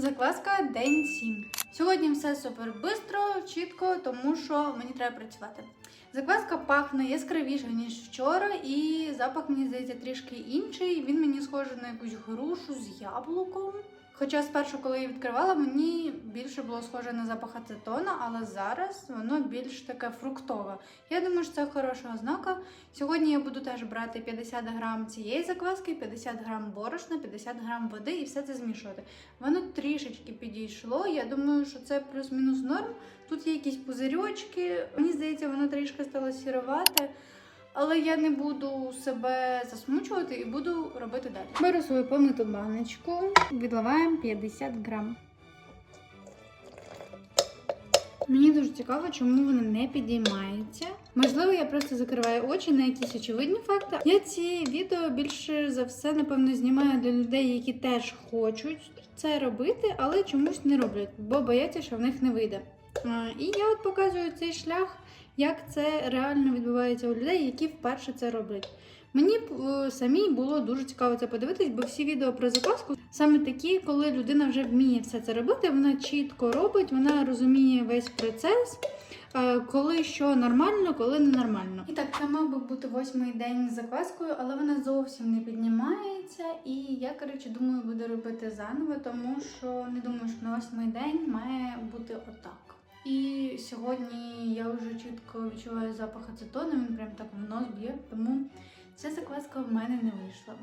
Закваска день 7. Сьогодні все супер швидко, чітко, тому що мені треба працювати. Закваска пахне яскравіше, ніж вчора, і запах, мені здається, трішки інший. Він мені схожий на якусь грушу з яблуком. Хоча спершу, коли я відкривала, мені більше було схоже на запах ацетона, але зараз воно більш таке фруктове. Я думаю, що це хороша ознака. Сьогодні я буду теж брати 50 грам цієї закваски, 50 грам борошна, 50 грам води і все це змішувати. Воно трішечки підійшло. Я думаю, що це плюс-мінус норм. Тут є якісь пузирьочки. Мені здається, воно трішки стало сіровате. Але я не буду себе засмучувати і буду робити далі. Беру свою помиту баночку, відливаємо 50 грам. Мені дуже цікаво, чому воно не підіймається. Можливо, я просто закриваю очі на якісь очевидні факти. Я ці відео більше за все, напевно, знімаю для людей, які теж хочуть це робити, але чомусь не роблять, бо бояться, що в них не вийде. І я от показую цей шлях, як це реально відбувається у людей, які вперше це роблять. Мені б, е, самій було дуже цікаво це подивитись, бо всі відео про закваску саме такі, коли людина вже вміє все це робити, вона чітко робить, вона розуміє весь процес, е, коли що нормально, коли ненормально. І так, це мав би бути восьмий день з закваскою, але вона зовсім не піднімається. І я, коротше, думаю, буду робити заново, тому що не думаю, що на восьмий день має бути отак. І сьогодні я вже чітко відчуваю запах ацетону, він прям так в нос б'є, тому ця закваска в мене не вийшла.